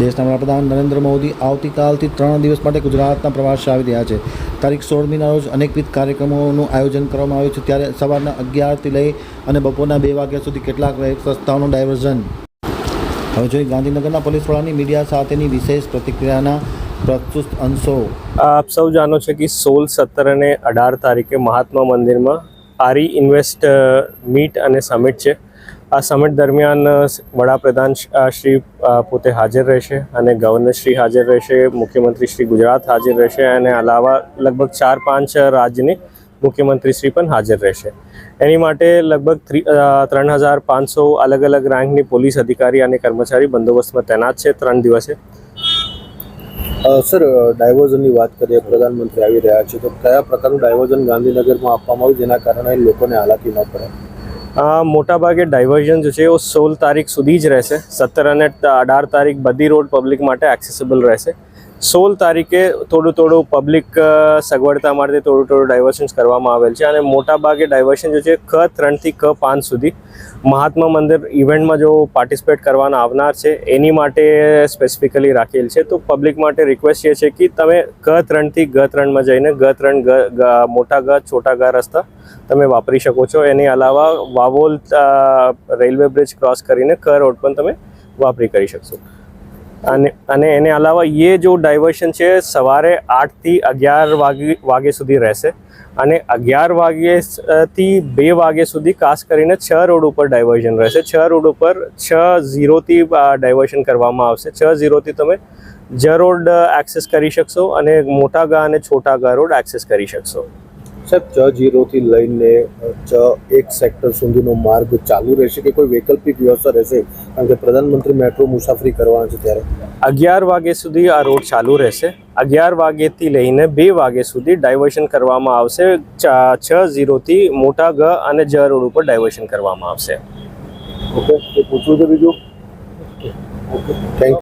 દેશના વડાપ્રધાન નરેન્દ્ર મોદી આવતીકાલથી ત્રણ દિવસ માટે ગુજરાતના પ્રવાસે આવી રહ્યા છે. તારીખ સોળમીના રોજ અનેકવિધ કાર્યક્રમોનું આયોજન કરવામાં આવ્યું છે. ત્યારે સવારના અગિયારથી લઈ અને બપોરના બે વાગ્યા સુધી કેટલાક સંસ્થાઓનું ડાયવર્ઝન. હવે જોઈએ ગાંધીનગરના પોલીસ વડાની મીડિયા સાથેની વિશેષ પ્રતિક્રિયાના પ્રસ્તુત અંશો. આપ સૌ જાણો છો કે સોળ સત્તર અને અઢાર તારીખે મહાત્મા મંદિરમાં આરી ઇન્વેસ્ટ મીટ અને સમિટ છે. આ સમિટ દરમિયાન વડાપ્રધાન શ્રી પોતે હાજર રહેશે અને ગવર્નર શ્રી હાજર રહેશે, મુખ્યમંત્રી શ્રી ગુજરાત હાજર રહેશે અને અલાવા લગભગ ચાર પાંચ રાજ્યની મુખ્યમંત્રી શ્રી પણ હાજર રહેશે. એની માટે લગભગ ત્રણ હજાર પાંચસો અલગ અલગ રેન્કની પોલીસ અધિકારી અને કર્મચારી બંદોબસ્તમાં તૈનાત છે ત્રણ દિવસે. સર ડાયવર્ઝનની વાત કરીએ, પ્રધાનમંત્રી આવી રહ્યા છે, તો કયા પ્રકારનું ડાયવર્ઝન ગાંધીનગરમાં આપવામાં આવ્યું, જેના કારણે લોકોને હાલાકી ન પડે? આ મોટાભાગે ડાયવર્ઝન જે છે એ સોળ તારીખ સુધી જ રહેશે. સત્તર અને અઢાર તારીખ બધી રોડ પબ્લિક માટે એક્સેસિબલ રહેશે. સોળ તારીખે થોડું થોડું પબ્લિક સગવડતા માટે થોડું થોડું ડાયવર્શન્સ કરવામાં આવેલ છે અને મોટાભાગે ડાયવર્શન જે છે ક ત્રણથી ક પાંચ સુધી મહાત્મા મંદિર ઇવેન્ટમાં જો પાર્ટિસિપેટ કરવાના આવનાર છે, એની માટે સ્પેસિફિકલી રાખેલ છે. તો પબ્લિક માટે રિક્વેસ્ટ એ છે કે તમે ક ત્રણથી ગ ત્રણમાં જઈને ગ ત્રણ ગ- મોટા ગ, છોટા ગ રસ્તા તમે વાપરી શકો છો. એની અલાવા વાવોલ રેલવે બ્રિજ ક્રોસ કરીને ક રોડ પણ તમે વાપરી કરી શકશો. અને અને એને અલાવા એ જો ડાયવર્શન છે, સવારે આઠથી અગિયાર વાગે વાગે સુધી રહેશે. અને અગિયાર વાગ્યેથી બે વાગે સુધી ખાસ કરીને છ રોડ ઉપર ડાયવર્ઝન રહેશે. છ રોડ ઉપર છ ઝીરોથી ડાયવર્શન કરવામાં આવશે. છ ઝીરોથી તમે જ રોડ એક્સેસ કરી શકશો અને મોટા ગા અને છોટા ગા રોડ એક્સેસ કરી શકશો. સાહેબ ચ જીરોથી લઈને ચ એક સેક્ટર સુધીનો માર્ગ ચાલુ રહેશે કે કોઈ વૈકલ્પિક વ્યવસ્થા રહેશે? કારણ કે પ્રધાનમંત્રી મેટ્રો મુસાફરી કરવાના છે ત્યારે. અગિયાર વાગે સુધી આ રોડ ચાલુ રહેશે. અગિયાર વાગ્યેથી લઈને બે વાગે સુધી ડાયવર્શન કરવામાં આવશે. ચા- છ ઝીરોથી મોટા ગ અને જ રોડ ઉપર ડાયવર્શન કરવામાં આવશે. ઓકે પૂછવું છે બીજું? Okay thank